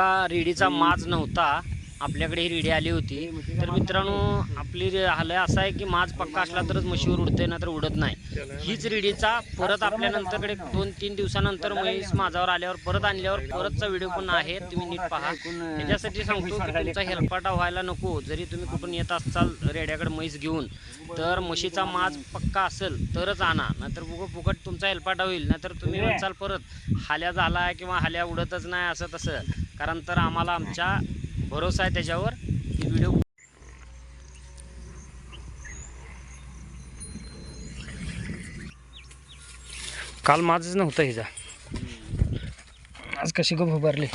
का रेडीचा माज नव्हता आपल्याकडे ही रेडी आली होती. तर मित्रांनो आपली हालय असा आहे की माज पक्का असला तरच म्हशीवर उडते ना तर उडत नाही. हीच रेडीचा परत आपल्या नंतरकडे दोन तीन दिवसानंतर म्हैस माझावर आल्यावर परत आणल्यावर परतचा व्हिडिओ पण आहे तुम्ही नीट पहा. त्याच्यासाठी सांगतो की तुमचा हेलपाटा व्हायला नको. जरी तुम्ही कुठून येत असाल रेड्याकडे म्हैस घेऊन तर म्हशीचा माज पक्का असेल तरच आणा. नाहीतर बुक फुकट तुमचा हेलपाटा होईल. नाहीतर तुम्ही म्हणसाल परत हाल्या झाला किंवा हाल्या उडतच नाही असं तसं. कारण तर आम्हाला आमच्या भरोसा आहे त्याच्यावर. की व्हिडिओ काल माझंच नव्हतं हिचा. आज कशी गप उभारली.